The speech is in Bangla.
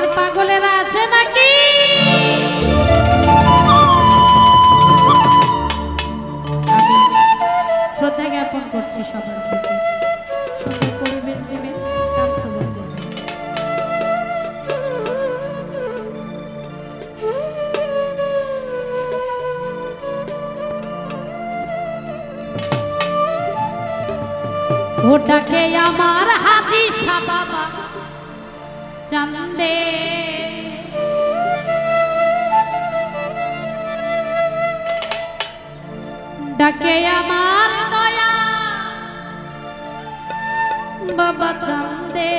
আমার পাগলেরা আছে নাকি? শ্রদ্ধা জ্ঞাপন করছি সবার প্রতি। সুন্দর পরিবেশ দেবেন গান শ্রবণ করবেন। ওটাকে আমার হাজি সাবাবা চান্দে। ডাকে আমার দয়া বাবা চান্দে।